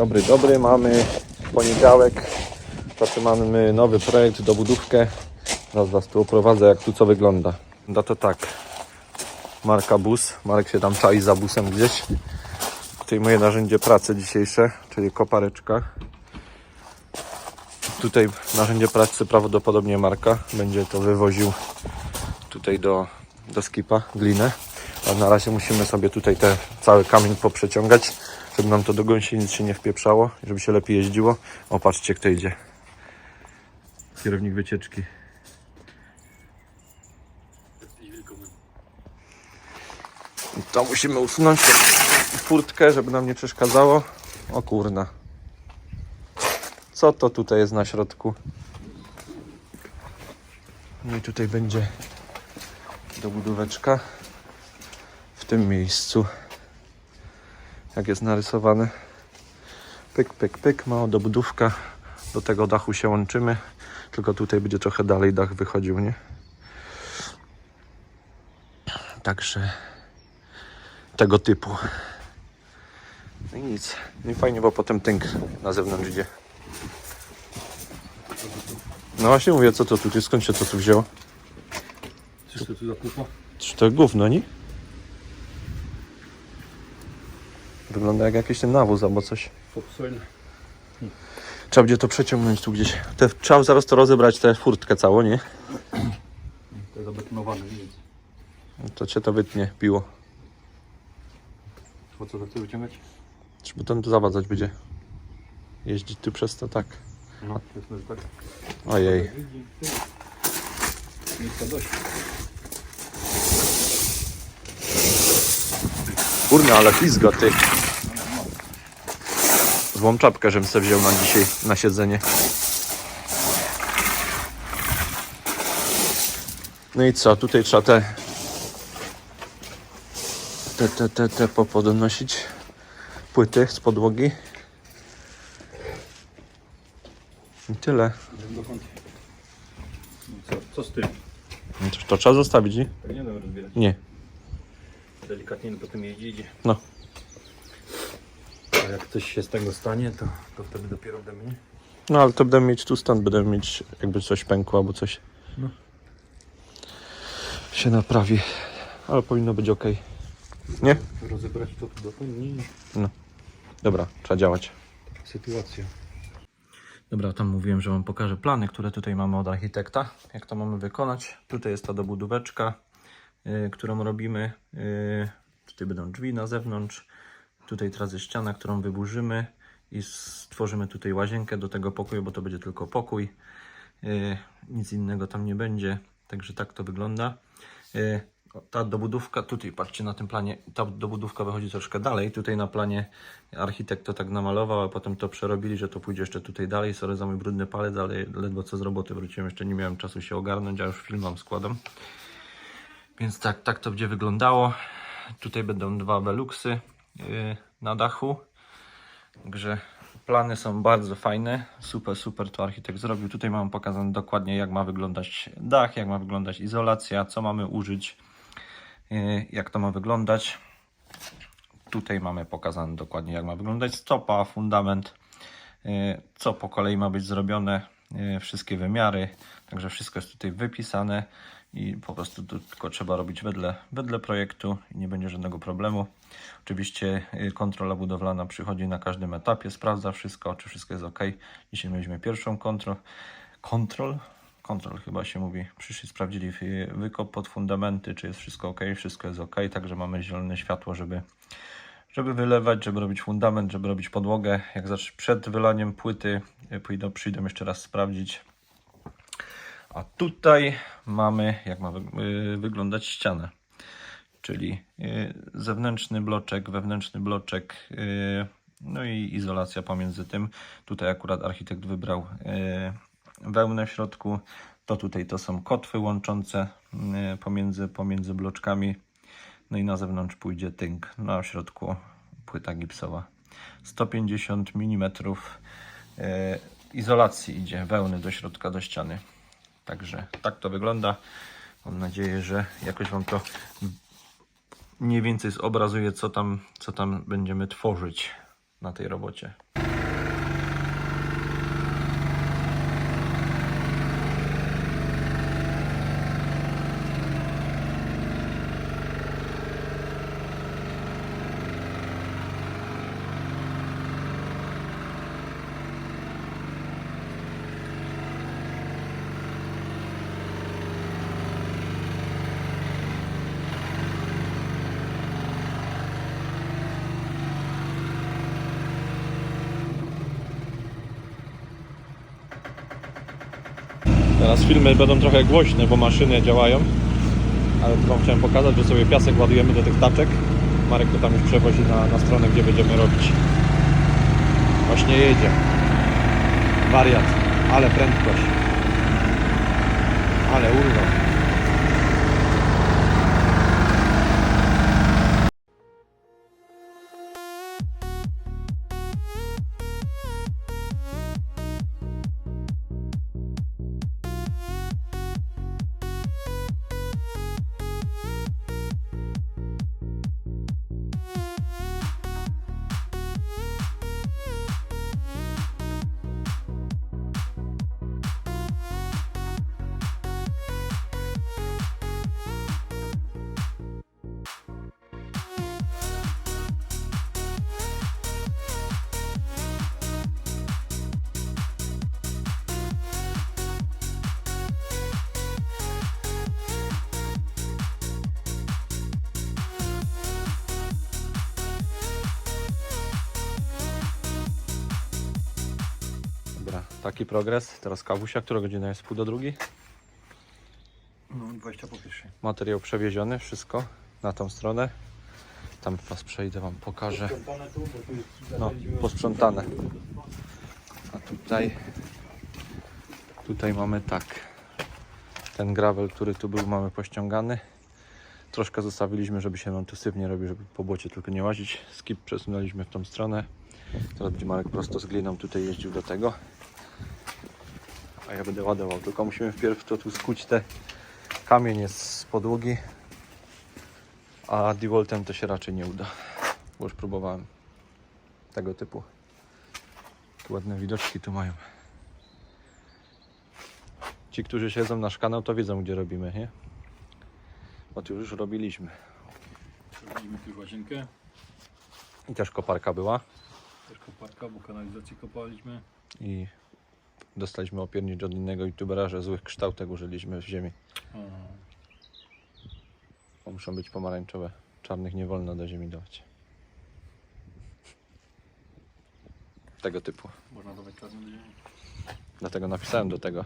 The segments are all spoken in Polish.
Dobry, dobry, mamy poniedziałek. Zaczynamy nowy projekt, dobudówkę. Zaraz Was tu oprowadzę, jak tu co wygląda. Da to tak. Marka Bus. Marek się tam czai za busem gdzieś. Tutaj moje narzędzie pracy dzisiejsze, czyli kopareczka. Tutaj narzędzie pracy prawdopodobnie Marka. Będzie to wywoził tutaj do, do skipa glinę. A na razie musimy sobie tutaj te cały kamień poprzeciągać, żeby nam to do gąsienic się nie wpieprzało, żeby się lepiej jeździło. O, patrzcie kto idzie. Kierownik wycieczki. To musimy usunąć furtkę, żeby nam nie przeszkadzało. O kurna. Co to tutaj jest na środku? No i tutaj będzie dobudóweczka w tym miejscu. Jak jest narysowane. Pyk, pyk, pyk, mała dobudówka. Do tego dachu się łączymy. Tylko tutaj będzie trochę dalej dach wychodził, nie? Także tego typu. No i nic. No i fajnie, bo potem tynk na zewnątrz idzie. No właśnie mówię, co to tu jest, skąd się to tu wzięło? Coś to tu za kupa? Czy to gówno, nie? Wygląda jak jakiś ten nawóz albo coś. Trzeba będzie to przeciągnąć tu gdzieś. Te, trzeba zaraz to rozebrać, tę furtkę całą, nie? To jest zabetonowane, nic. To cię to wytnie, piło. Po co to chcesz wyciągać? Żeby ten tu zawadzać będzie. Jeździć tu przez to tak. No, tak. Ojej. Miejsca dość. Kurna, ale pizga ty. Złą czapkę, żebym sobie wziął na dzisiaj na siedzenie. No i co, tutaj trzeba te te, te, te, te popodnosić płyty z podłogi. I tyle. Co, co z tym? No to, to trzeba zostawić, nie? Nie. Delikatnie potem jeździ idzie. No. Coś się z tego stanie, to, to wtedy dopiero będę nie? No ale to będę mieć tu stąd, będę mieć jakby coś pękło albo coś No. się naprawi. Ale powinno być ok. Nie? Rozebrać to tu dotąd? Nie, nie. Dobra, trzeba działać. Taka sytuacja. Dobra, tam mówiłem, że Wam pokażę plany, które tutaj mamy od architekta, jak to mamy wykonać. Tutaj jest ta dobudóweczka, yy, którą robimy. Yy, tutaj będą drzwi na zewnątrz. Tutaj teraz jest ściana, którą wyburzymy i stworzymy tutaj łazienkę do tego pokoju, bo to będzie tylko pokój. Yy, nic innego tam nie będzie, także tak to wygląda. Yy, ta dobudówka, tutaj patrzcie na tym planie, ta dobudówka wychodzi troszkę dalej. Tutaj na planie architekt to tak namalował, a potem to przerobili, że to pójdzie jeszcze tutaj dalej. Sorry za mój brudny palec, ale ledwo co z roboty wróciłem, jeszcze nie miałem czasu się ogarnąć, a już film wam składam. Więc tak, tak to będzie wyglądało. Tutaj będą dwa Veluxy na dachu. Także plany są bardzo fajne. Super, super to architekt zrobił. Tutaj mam pokazane dokładnie jak ma wyglądać dach, jak ma wyglądać izolacja, co mamy użyć, yy, jak to ma wyglądać. Tutaj mamy pokazane dokładnie jak ma wyglądać stopa, fundament, yy, co po kolei ma być zrobione, wszystkie wymiary. Także wszystko jest tutaj wypisane i po prostu tu tylko trzeba robić wedle, wedle projektu i nie będzie żadnego problemu. Oczywiście yy, kontrola budowlana przychodzi na każdym etapie, sprawdza wszystko, czy wszystko jest ok. Dzisiaj mieliśmy pierwszą kontrol. Kontrol? Kontrol chyba się mówi. Przyszli, sprawdzili yy, wykop pod fundamenty, czy jest wszystko ok, wszystko jest ok, także mamy zielone światło, żeby żeby wylewać, żeby robić fundament, żeby robić podłogę. Jak zacz przed wylaniem płyty y, pójdą, przyjdę jeszcze raz sprawdzić. A tutaj mamy, jak ma y, wyglądać ściana. Czyli y, zewnętrzny bloczek, wewnętrzny bloczek, no i izolacja pomiędzy tym. Tutaj akurat architekt wybrał wełnę w środku. To tutaj to są kotwy łączące pomiędzy, pomiędzy bloczkami. No i na zewnątrz pójdzie tynk, a w środku płyta gipsowa. 150 mm e, izolacji idzie, wełny do środka, do ściany. Także tak to wygląda. Mam nadzieję, że jakoś Wam to mniej więcej zobrazuje, co tam, co tam będziemy tworzyć na tej robocie. Teraz filmy będą trochę głośne, bo maszyny działają. Ale Wam chciałem pokazać, że sobie piasek ładujemy do tych taczek. Marek to tam już przewozi na, na stronę, gdzie będziemy robić. Właśnie jedzie. Wariat, ale prędkość. Ale urwał. Taki progres. Teraz kawusia, która godzina jest? Pół do drugiej? No, 20 po pierwszej. Materiał przewieziony, wszystko na tą stronę. Tam was przejdę, wam pokażę. No, posprzątane. A tutaj, tutaj mamy tak. Ten gravel, który tu był, mamy pościągany. Troszkę zostawiliśmy, żeby się nam tu sypnie robił, żeby po błocie tylko nie łazić. Skip przesunęliśmy w tą stronę. Teraz będzie Marek prosto z gliną tutaj jeździł do tego. A ja będę ładował. Tylko musimy wpierw to tu skuć te kamień jest z podłogi. A Dewoltem to się raczej nie uda. Bo już próbowałem tego typu. Tu ładne widoczki tu mają. Ci, którzy siedzą nasz kanał, to wiedzą, gdzie robimy, nie? Bo tu już robiliśmy. Zrobiliśmy tu łazienkę, I też koparka była. też koparka, bo kanalizację kopaliśmy. I dostaliśmy opiernicz od innego youtubera, że złych kształtek użyliśmy w ziemi. O, Bo muszą być pomarańczowe. Czarnych nie wolno do ziemi dawać. Tego typu. można dawać czarny do ziemi. Dlatego napisałem do tego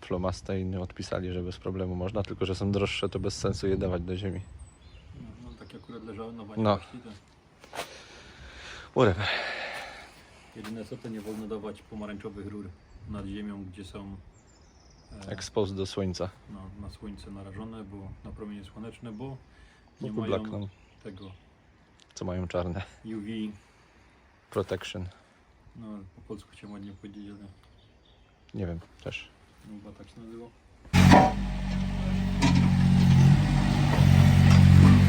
Flomasta i inni odpisali, że bez problemu można, tylko że są droższe, to bez sensu je dawać do ziemi. No, no takie akurat leżały na No. wanilności. To Whatever. jedyne co to nie wolno dawać pomarańczowych rur nad ziemią, gdzie są e, Exposed do słońca. no, na słońce narażone, bo na promienie słoneczne, bo Nie nie tu mają blakną, tego co mają czarne. UV. Protection. No po polsku chciałem ładnie powiedzieć, ale Nie wiem, też. no, chyba tak się nazywa.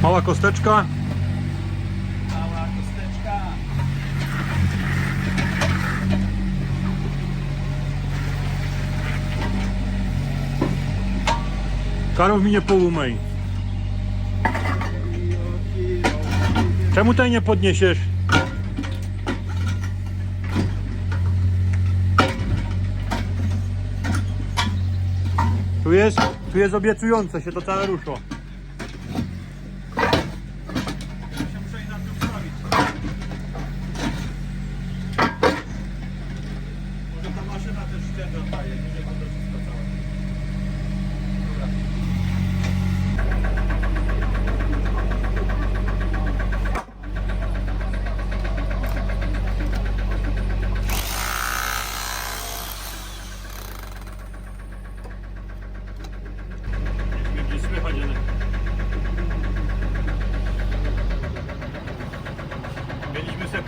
Mała kosteczka. Mała kosteczka. Karol mi nie połumej. Czemu tej nie podniesiesz? Tu jest, tu jest obiecujące się to całe ruszo. Może ta maszyna też szczerze daje, nie ma to wszystko całe. Będzie słychać, ale Mieliśmy sobie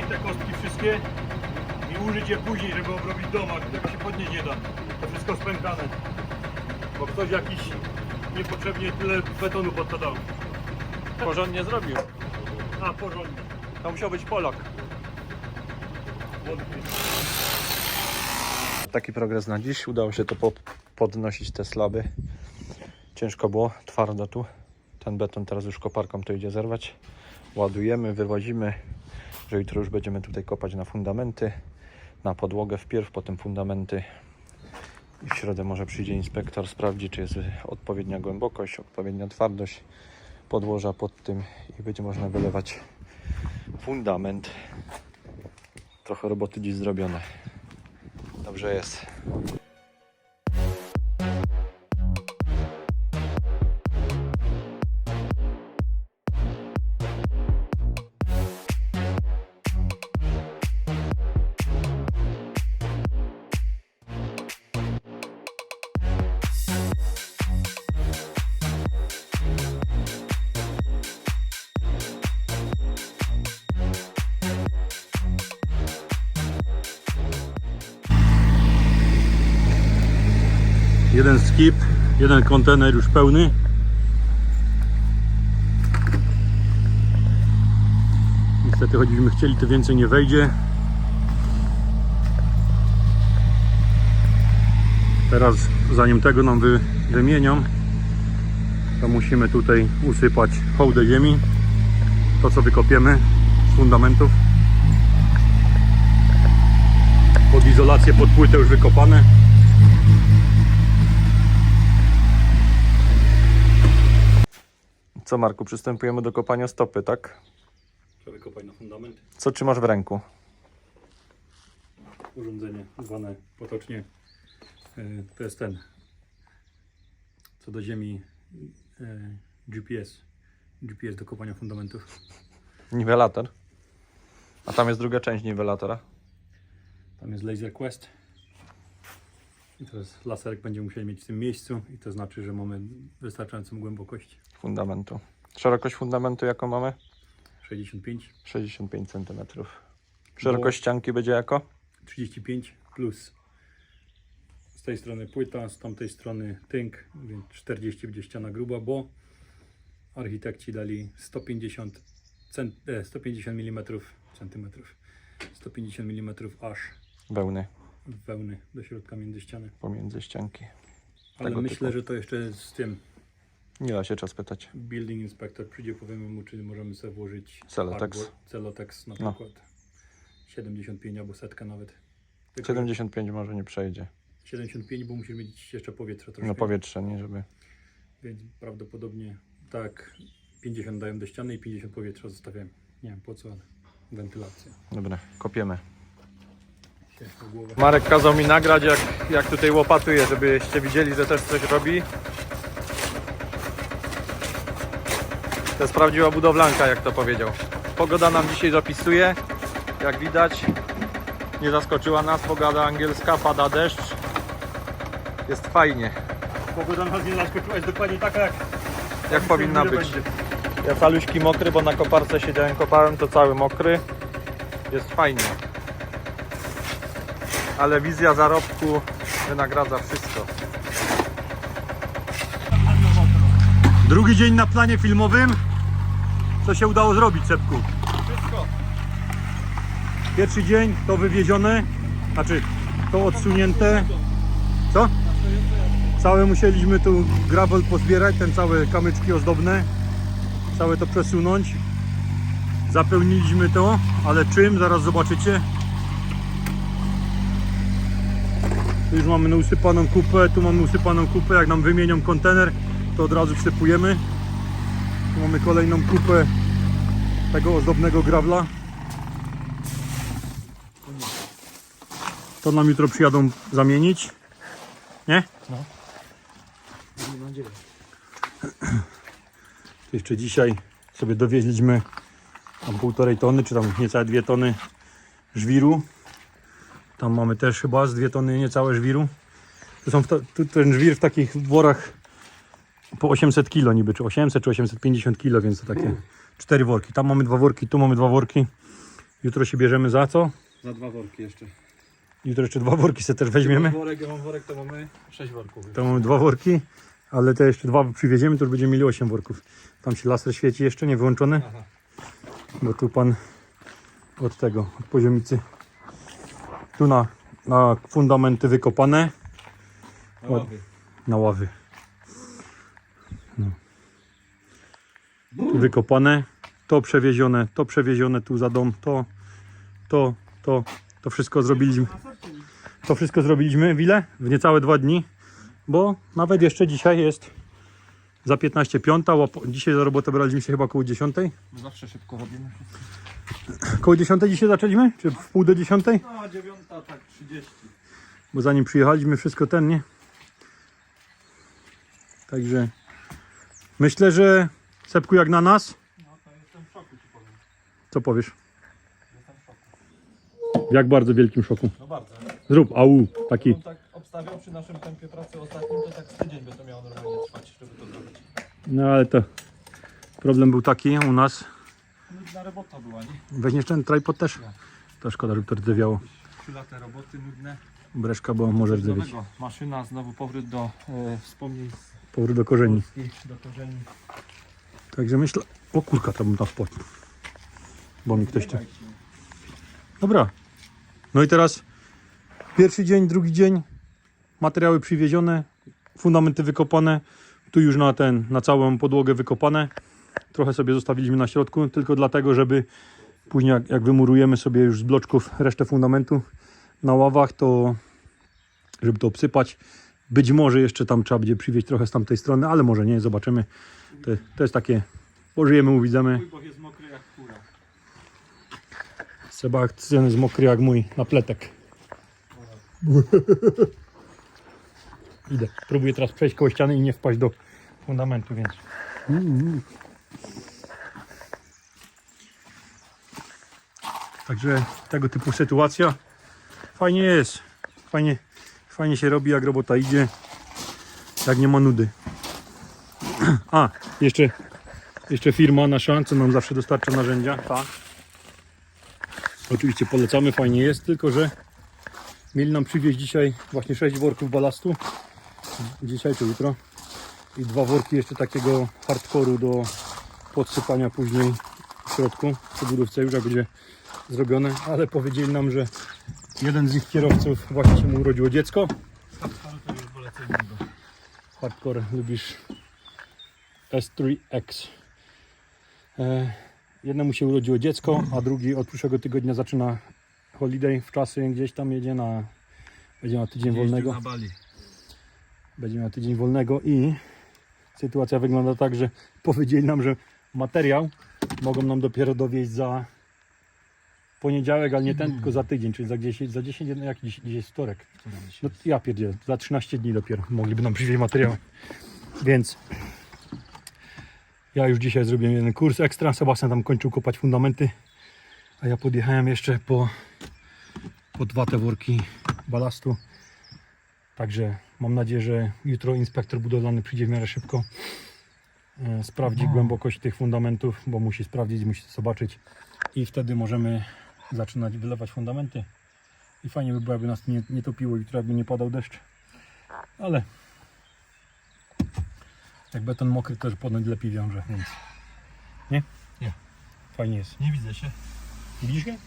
te kostki wszystkie i użyć je później, żeby obrobić domak. Tego się podnieść nie da. To wszystko spękane. Bo ktoś jakiś niepotrzebnie tyle betonu podkładał. Porządnie zrobił. A, porządnie. To musiał być Polak. Taki progres na dziś. Udało się to po- podnosić te slaby. Ciężko było, twardo tu. Ten beton teraz już koparką to idzie zerwać. Ładujemy, wywozimy, że jutro już będziemy tutaj kopać na fundamenty, na podłogę wpierw, potem fundamenty. I w środę może przyjdzie inspektor, sprawdzi, czy jest odpowiednia głębokość, odpowiednia twardość podłoża pod tym i będzie można wylewać fundament. Trochę roboty dziś zrobione. Dobrze jest. Jeden kontener już pełny. Niestety, choćbyśmy chcieli, to więcej nie wejdzie. Teraz, zanim tego nam wy, wymienią, to musimy tutaj usypać hołdę ziemi. To, co wykopiemy z fundamentów. Pod izolację, pod płytę już wykopane. Co Marku, przystępujemy do kopania stopy, tak? Trzeba wykopać na fundament. Co trzymasz w ręku? urządzenie zwane potocznie e, to jest ten co do ziemi e, GPS GPS do kopania fundamentów Niwelator. A tam jest druga część niwelatora. tam jest Laser Quest i teraz laserek będziemy musieli mieć w tym miejscu i to znaczy, że mamy wystarczającą głębokość Fundamentu. Szerokość fundamentu jaką mamy? 65 65 cm. Szerokość ścianki będzie jako? 35 plus z tej strony płyta, z tamtej strony tynk, więc 40 będzie ściana gruba, bo architekci dali 150, cent, e, 150 mm centymetrów, 150 mm aż Wełny wełny do środka między ściany. pomiędzy ścianki. Ale Tego myślę, typu. że to jeszcze z tym Nie da się czas pytać. building inspector przyjdzie, powiemy mu, czy możemy sobie włożyć Celotex. Celotex na No. przykład 75 albo setka nawet. Tylko 75 może nie przejdzie. 75, bo musi mieć jeszcze powietrze troszkę. No powietrze, nie żeby. Więc prawdopodobnie tak 50 dają do ściany i 50 powietrza zostawiają. Nie wiem po co, ale wentylacja. Dobra, kopiemy. Marek kazał mi nagrać jak, jak tutaj łopatuje, żebyście widzieli, że też coś robi. To jest prawdziwa budowlanka, jak to powiedział. Pogoda nam dzisiaj zapisuje, jak widać. Nie zaskoczyła nas, pogoda angielska, pada deszcz. Jest fajnie, Pogoda nas nie zaskoczyła, jest dokładnie taka jak, jak powinna być. będzie. Ja caluśki mokry, bo na koparce siedziałem, kopałem, to cały mokry. Jest fajnie. Ale wizja zarobku wynagradza wszystko. Drugi dzień na planie filmowym. Co się udało zrobić, Sepku? Wszystko. Pierwszy dzień to wywiezione, znaczy to odsunięte. Co? Całe musieliśmy tu gravel pozbierać, ten całe kamyczki ozdobne. Całe to przesunąć. Zapełniliśmy to, ale czym? Zaraz zobaczycie. Tu już mamy usypaną kupę, tu mamy usypaną kupę. Jak nam wymienią kontener, to od razu wsypujemy. Tu mamy kolejną kupę tego ozdobnego gravla. To nam jutro przyjadą zamienić. Nie? No. To jeszcze dzisiaj sobie dowieźliśmy tam półtorej tony, czy tam niecałe dwie tony żwiru. Tam mamy też chyba z dwie tony niecałe żwiru. Tu są ta, tu, ten żwir w takich worach po 800 kg niby, czy 800 czy 850 kg, więc to takie cztery worki. Tam mamy dwa worki, tu mamy dwa worki. Jutro się bierzemy za co? Za dwa worki jeszcze. Jutro jeszcze dwa worki sobie też weźmiemy. Worek, ja mam worek, to mamy sześć worków. To mamy dwa worki, ale te jeszcze dwa przywieziemy, to już będziemy mieli 8 worków. Tam się laser świeci jeszcze, nie wyłączony. Aha. Bo tu pan od tego, od poziomicy. Tu na, na fundamenty wykopane, Ładnie. na ławy. No. Tu wykopane, to przewiezione, to przewiezione tu za dom, to, to, to, to wszystko zrobiliśmy. To wszystko zrobiliśmy w ile? W niecałe dwa dni, bo nawet jeszcze dzisiaj jest za 15 piąta, dzisiaj za robotę braliśmy się chyba około 10. Zawsze szybko robimy. Koło 10 dzisiaj zaczęliśmy? Czy w pół do 10? No, dziewiąta, tak, 30. Bo zanim przyjechaliśmy wszystko ten, nie? Także myślę, że Sepku jak na nas, No, to jestem w szoku ci powiem. co powiesz? Jestem w szoku. W jak bardzo wielkim szoku. No bardzo. Zrób au, taki. Jakbym tak obstawiał przy naszym tempie pracy ostatnim, to tak z tydzień by to miało normalnie trwać, żeby to zrobić. No ale to problem był taki u nas. Nudna robota była, nie? Weźmiesz ten tripod też? To szkoda, żeby to rdzewiało. Trzy lata roboty nudne. breszka, bo może rdzewieć. Nowego. Maszyna, znowu powrót do e, wspomnień z Powrót do korzeni. Polski, do korzeni. Także myślę, o kurka, to bym tam wpadł. Bo mi ktoś tu... Dobra. No i teraz pierwszy dzień, drugi dzień, materiały przywiezione, fundamenty wykopane, tu już na ten, na całą podłogę wykopane. Trochę sobie zostawiliśmy na środku, tylko dlatego, żeby później jak, jak wymurujemy sobie już z bloczków resztę fundamentu na ławach, to żeby to obsypać. Być może jeszcze tam trzeba będzie przywieźć trochę z tamtej strony, ale może nie, zobaczymy. To, to jest takie, pożyjemy, uwidzimy. Jest mokry jak kura. Sebastian jest mokry jak mój napletek. Idę. Próbuję teraz przejść koło ściany i nie wpaść do fundamentu, więc. Także tego typu sytuacja. Fajnie jest. Fajnie, fajnie się robi, jak robota idzie. Jak nie ma nudy. A, jeszcze, jeszcze firma nasza, co nam zawsze dostarcza narzędzia. Ta. Oczywiście polecamy, fajnie jest, tylko że mieli nam przywieźć dzisiaj właśnie 6 worków balastu. Dzisiaj czy jutro. I dwa worki jeszcze takiego hardkoru do podsypania później w środku, w budówce już jak będzie zrobione, ale powiedzieli nam, że jeden z ich kierowców właśnie się mu urodziło dziecko. Hardcore lubisz S3X. E, jednemu się urodziło dziecko, a drugi od przyszłego tygodnia zaczyna holiday w czasy gdzieś tam jedzie na będzie miał tydzień wolnego. na Bali. Będzie miał tydzień wolnego i sytuacja wygląda tak, że powiedzieli nam, że materiał mogą nam dopiero dowieść za poniedziałek, ale nie ten, tylko za tydzień, czyli za 10, za 10 jak dziś jest wtorek. No ja pierdzielę, za 13 dni dopiero mogliby nam przywieźć materiał. Więc ja już dzisiaj zrobiłem jeden kurs ekstra. Sebastian tam kończył kopać fundamenty, a ja podjechałem jeszcze po, po dwa te worki balastu. Także mam nadzieję, że jutro inspektor budowlany przyjdzie w miarę szybko. E, Sprawdzi głębokość tych fundamentów, bo musi sprawdzić, musi zobaczyć. I wtedy możemy zaczynać wylewać fundamenty. I fajnie by było, jakby nas nie, nie topiło jutro, jakby nie padał deszcz. Ale jak beton mokry, też ponoć lepiej wiąże, więc nie? Nie. Fajnie jest. Nie widzę się. Widzisz je?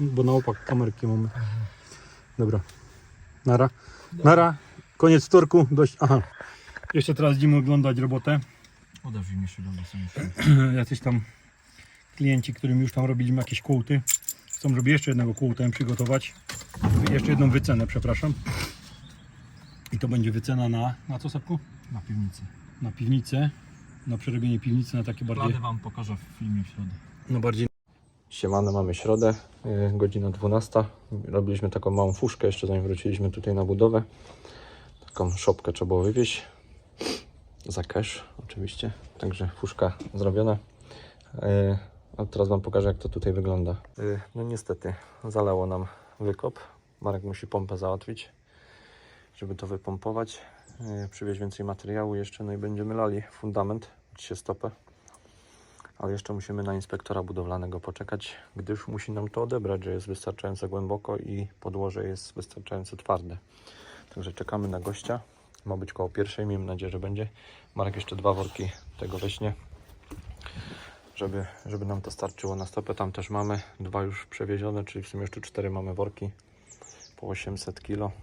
Bo na opak kamerki mamy. Dobra. Nara. Nara. Koniec wtorku. Dość. Aha. Jeszcze teraz idziemy oglądać robotę. Odezwij mi się do mnie Jacyś tam klienci, którym już tam robiliśmy jakieś kwoty. Chcą, żeby jeszcze jednego quotę przygotować. Jeszcze jedną wycenę, przepraszam. I to będzie wycena na, na co Sepku? Na piwnicy. Na piwnicę. Na przerobienie piwnicy na takie bardziej... Plany wam pokażę w filmie w środę. No bardziej Siemano, mamy środę, yy, godzina 12. Robiliśmy taką małą fuszkę, jeszcze zanim wróciliśmy tutaj na budowę. Taką szopkę trzeba było wywieźć. Za cash oczywiście. Także fuszka zrobiona. Yy, a teraz Wam pokażę jak to tutaj wygląda. Yy, no niestety zalało nam wykop. Marek musi pompę załatwić, żeby to wypompować. Yy, przywieźć więcej materiału jeszcze, no i będziemy lali fundament, się stopę ale jeszcze musimy na inspektora budowlanego poczekać, gdyż musi nam to odebrać, że jest wystarczająco głęboko i podłoże jest wystarczająco twarde. Także czekamy na gościa. Ma być koło pierwszej, miejmy nadzieję, że będzie. Marek jeszcze dwa worki tego weźmie, żeby, żeby nam to starczyło na stopę. Tam też mamy dwa już przewiezione, czyli w sumie jeszcze cztery mamy worki po 800 kg.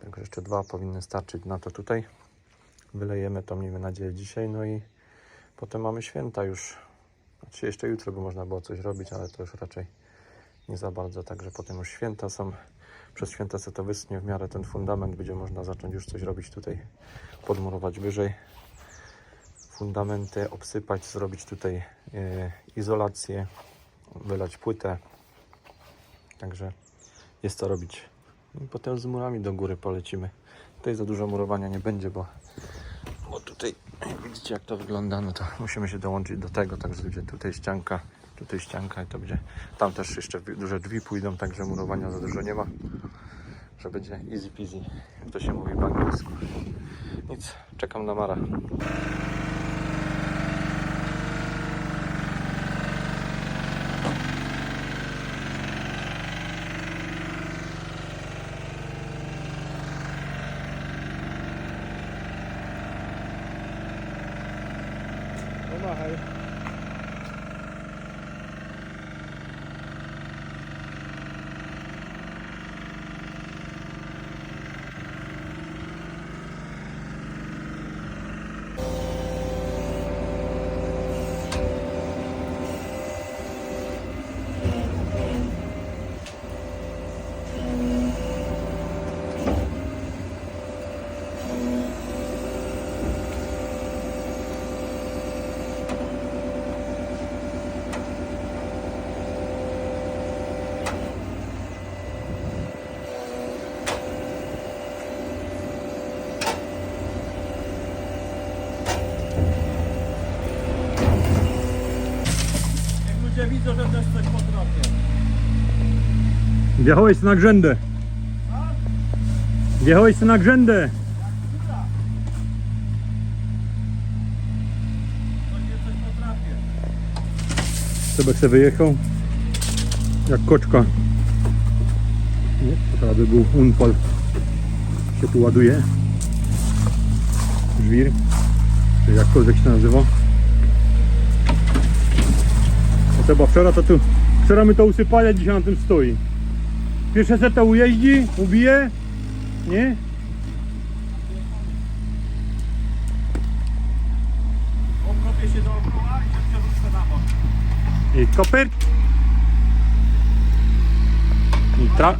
Także jeszcze dwa powinny starczyć na to tutaj. Wylejemy to, miejmy nadzieję, dzisiaj. No i Potem mamy święta już. Znaczy jeszcze jutro by można było coś robić, ale to już raczej nie za bardzo. Także potem już święta są. Przez święta se to wysnie w miarę ten fundament. Będzie można zacząć już coś robić tutaj. Podmurować wyżej. Fundamenty obsypać, zrobić tutaj e, izolację, wylać płytę. Także jest to robić. I potem z murami do góry polecimy. Tutaj za dużo murowania nie będzie, bo bo tutaj widzicie jak to wygląda, no to musimy się dołączyć do tego, także będzie tutaj ścianka, tutaj ścianka i to będzie, tam też jeszcze duże drzwi pójdą, także murowania za dużo nie ma, że będzie easy peasy, jak to się mówi po angielsku. Nic, czekam na Mara. Widzą, że też coś potrafię. Wjechałeś na grzędę. Wjechałeś na grzędę. Sebek se wyjechał. Jak koczka. Nie, to by był unfal. Się tu ładuje. Żwir. Czy jakkolwiek się nazywa. A Seba wczoraj to tu. Wczoraj my to usypali, dzisiaj na tym stoi. Pierwsze set to ujeździ, ubije. Nie? Obrobię się dookoła i się przewrócę na bok. I kopyt. I tra...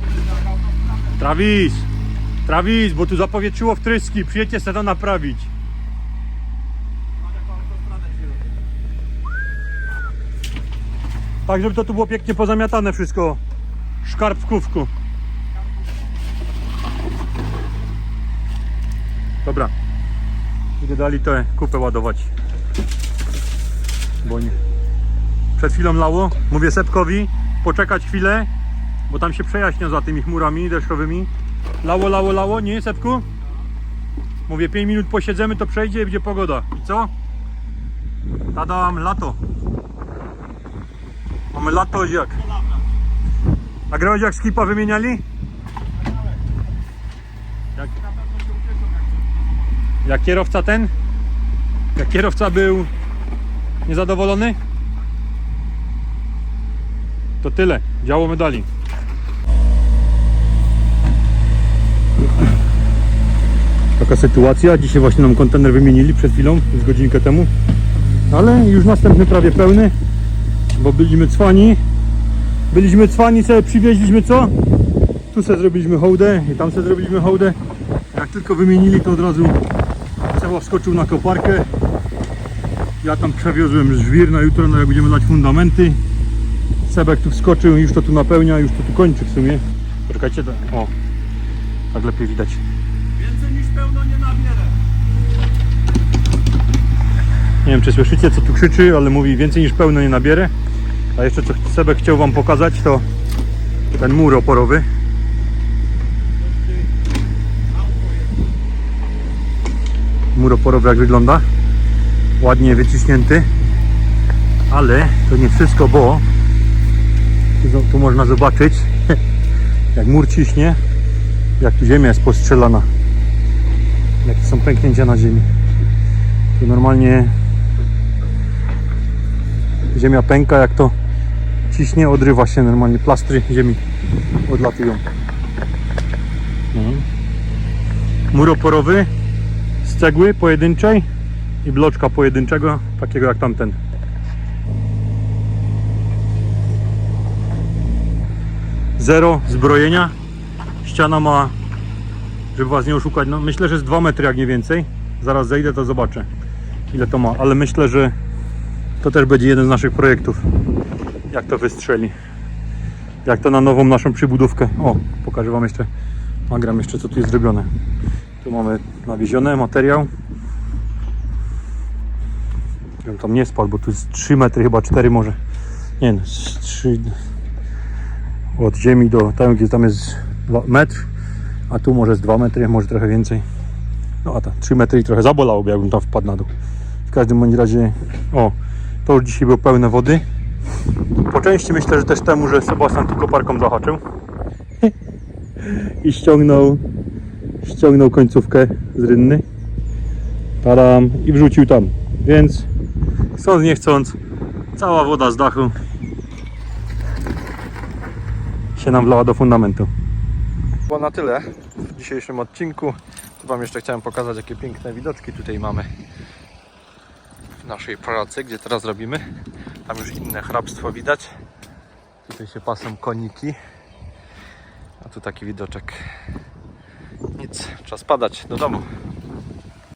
Travis! Travis, bo tu zapowietrzyło wtryski. Przyjedźcie sobie to naprawić. Tak, żeby to tu było pięknie pozamiatane wszystko. Szkarb w kówku. Dobra. Będę dali tę kupę ładować. Bo nie. Przed chwilą lało. Mówię Sepkowi, poczekać chwilę, bo tam się przejaśnia za tymi chmurami deszczowymi. Lało, lało, lało, nie Sepku? Mówię 5 minut posiedzemy, to przejdzie i będzie pogoda. I co? Tadam, lato. Mamy lato jak. A grałeś jak skipa wymieniali? Jak, jak kierowca ten? Jak kierowca był niezadowolony? To tyle. Działo medali. Taka sytuacja. Dzisiaj właśnie nam kontener wymienili przed chwilą, z godzinkę temu. Ale już następny prawie pełny bo byliśmy cwani. Byliśmy cwani, sobie przywieźliśmy co? Tu sobie zrobiliśmy hołdę i tam sobie zrobiliśmy hołdę. Jak tylko wymienili, to od razu Seba wskoczył na koparkę. Ja tam przewiozłem żwir na jutro, no jak będziemy lać fundamenty. Sebek tu wskoczył, już to tu napełnia, już to tu kończy w sumie. Poczekajcie, to- o, tak lepiej widać. Więcej niż pełno nie nabierę. Nie wiem czy słyszycie co tu krzyczy, ale mówi więcej niż pełno nie nabierę. A jeszcze co Sebek chciał wam pokazać to ten mur oporowy. Mur oporowy jak wygląda. Ładnie wyciśnięty. Ale to nie wszystko, bo tu, można zobaczyć jak mur ciśnie, jak ziemia jest postrzelana. Jakie są pęknięcia na ziemi. Tu normalnie ziemia pęka, jak to ciśnie, odrywa się normalnie, plastry ziemi odlatują. Mhm. Mur z cegły pojedynczej i bloczka pojedynczego, takiego jak tamten. Zero zbrojenia. Ściana ma, żeby was nie oszukać, no myślę, że jest 2 metry jak nie więcej. Zaraz zejdę to zobaczę ile to ma, ale myślę, że to też będzie jeden z naszych projektów. Jak to wystrzeli. Jak to na nową naszą przybudówkę. O, pokażę Wam jeszcze. Nagram jeszcze co tu jest zrobione. Tu mamy nawiezione materiał. Żebym tam nie spadł, bo tu jest 3 metry, chyba 4 może. Nie no, z 3 od ziemi do tam, gdzie tam jest 2 metr, a tu może z 2 metry, może trochę więcej. No a ta 3 metry i trochę zabolałoby, jakbym tam wpadł na dół. W każdym bądź razie, o, to już dzisiaj było pełne wody. Po części myślę, że też temu, że Sebastian tu koparką zahaczył. I ściągnął, ściągnął końcówkę z rynny. Tadam, i wrzucił tam. Więc Chcąc nie chcąc, cała woda z dachu się nam wlała do fundamentu. Było na tyle w dzisiejszym odcinku. Tu Wam jeszcze chciałem pokazać, jakie piękne widoczki tutaj mamy w naszej pracy, gdzie teraz robimy. Tam już inne hrabstwo widać. Tutaj się pasą koniki. A tu taki widoczek. Nic, czas padać do domu.